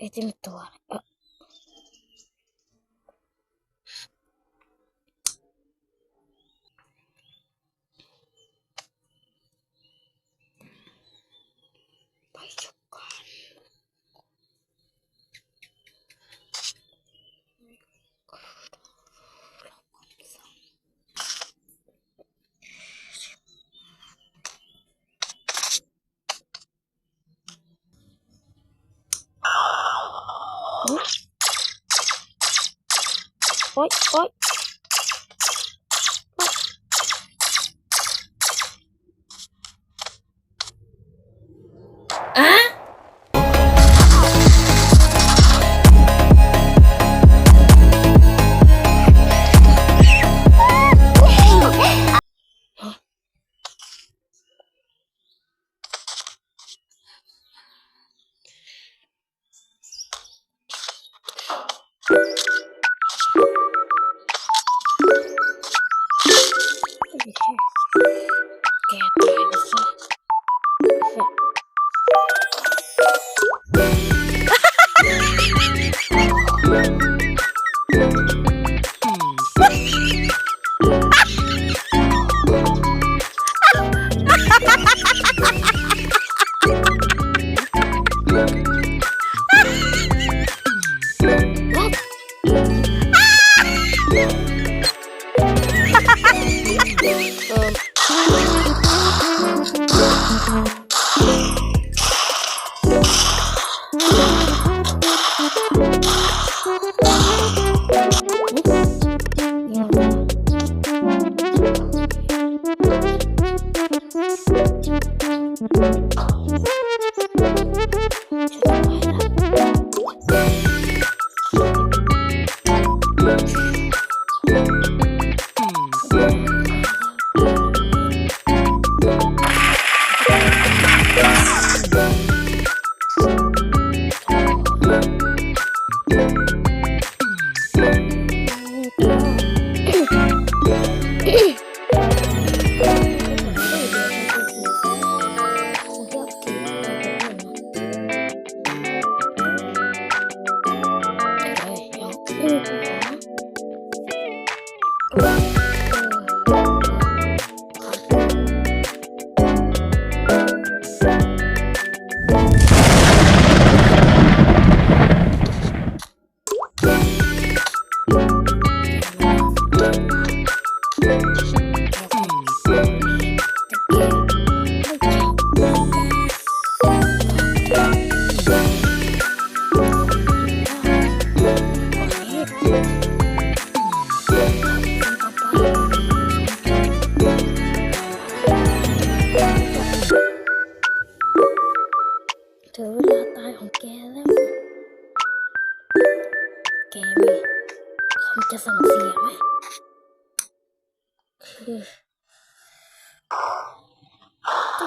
เอ้ยจะมีตัวอะไรเออไปจบก่อน โอ๊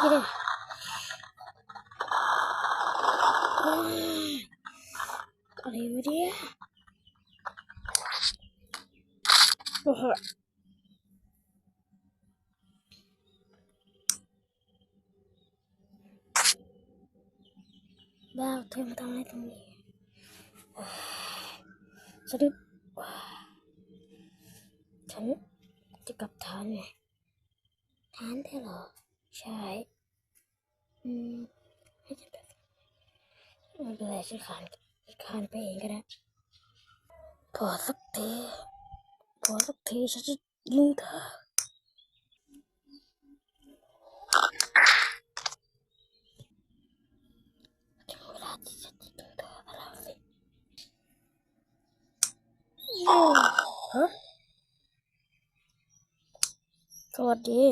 อะไรวะเนี่ยโอ้โหบ้าเธอมาทำอะไรตรงนี้สะดุดฉันจะกลับฐานไงฐานได้เหรอ ใช่ อืมให้ฉันแบบไม่เป็นไรฉันขานขานไปเองก็ได้พอสักทีพอสักทีฉันจะยิงเธอถึงเวลาที่ฉันจะยิงเธอแล้วสิฮะสวัสดี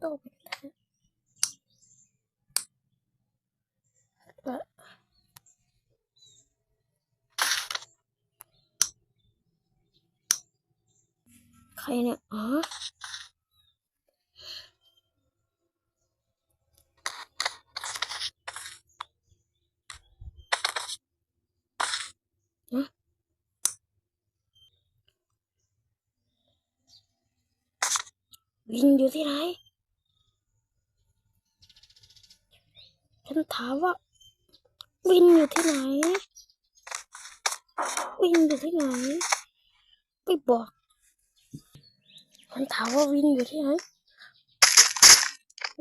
โตไปแล้วใครเนี่ยอ๋อนะวินอยู่ที่ไหน ฉันถามว่า วินอยู่ที่ไหน วินอยู่ที่ไหน ไม่บอกฉันถามว่าวินอยู่ที่ไหน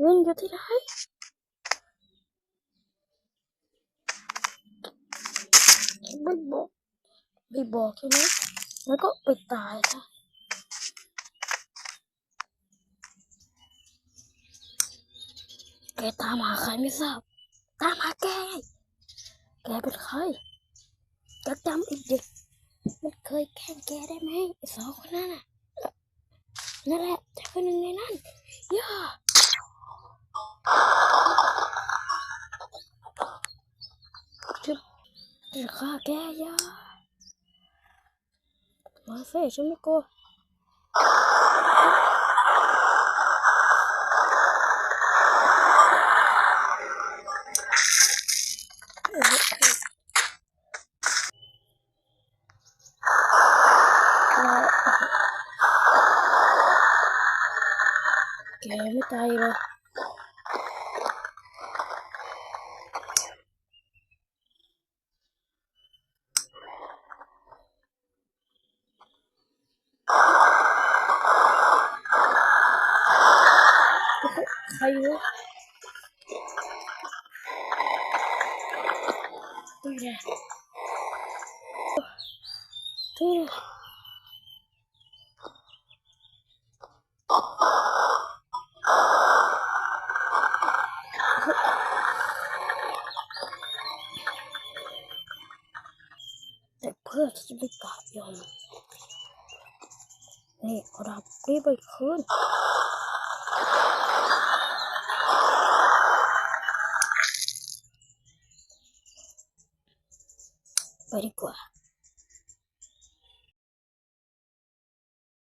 วินอยู่ที่ไหนไม่บอกไม่บอกใช่ไหมแล้วก็ไปตายซะแกตามหาใครไม่ทราบ ตามหาแกไง แกเป็นใครแกจำไอ้เด็ก มันเคยแข่งแกได้ไหมไอ้สองคนนั้นน่ะ นั่นแหละจะเป็นหนึ่งในนั้นย่าจะจะฆ่าแกย่ามาเฟ่ฉันไม่กลัวเออ แกไม่ตายเล เพื่อนจะไม่กล้ายอมนี่เอาดาบนี้ไปคืนไปดีกว่า